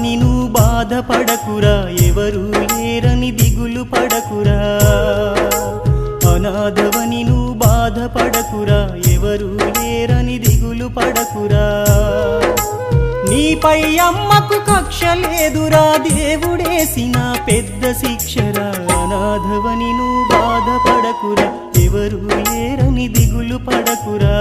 అనాథవని నువ్వు బాధపడకురా ఎవరు లేరని దిగులు పడకురా. అనాథవని నువ్వు బాధపడకురా ఎవరు లేరని దిగులు పడకురా. నీపై అమ్మకు కక్ష లేదురా దేవుడేసిన పెద్ద శిక్షరా. అనాథవని నువ్వు బాధపడకురా ఎవరు లేరని దిగులు పడకురా.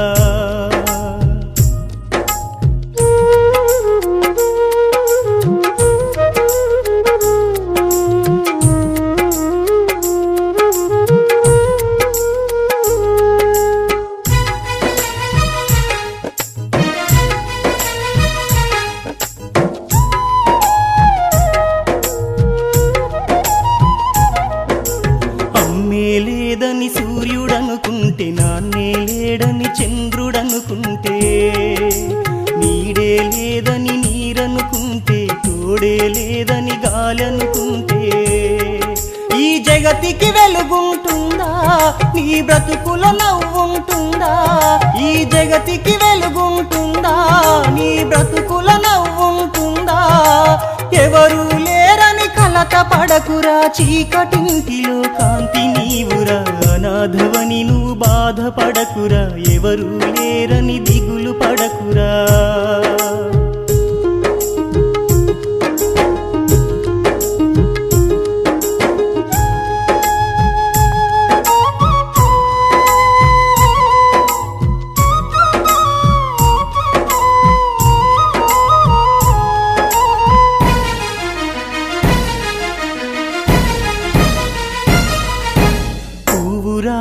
లేదని సూర్యుడనుకుంటే నాన్నే లేడని చంద్రుడనుకుంటే నీడే లేదని నీరనుకుంటే తోడే లేదని గాలనుకుంటే ఈ జగతికి వెలుగుంటుందా? నీ బ్రతుకుల నవ్వు కలత పడకురా చీకటింటిలో కాంతి నీవురా. అనాథవని నువ్వు బాధపడకురా. ఎవరు లేరని దిగులు పడకురా.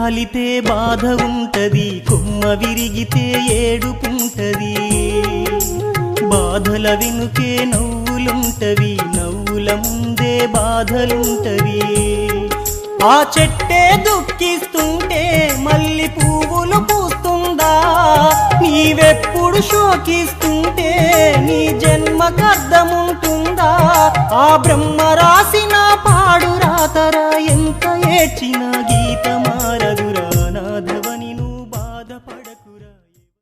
కాలితే బాధ ఉంటది కొమ్మ విరిగితే ఏడుపుంటది. బాధల వెనుకే నవ్వులుంటవి నవ్వుల ముందే బాధలుంటవి. ఆ చెట్టే దుఃఖిస్తుంటే మళ్ళీ పువ్వులు పూస్తుందా? నీవెప్పుడు శోకిస్తుంటే నీ జన్మకర్థముంటుందా ఆ బ్రహ్మరాశి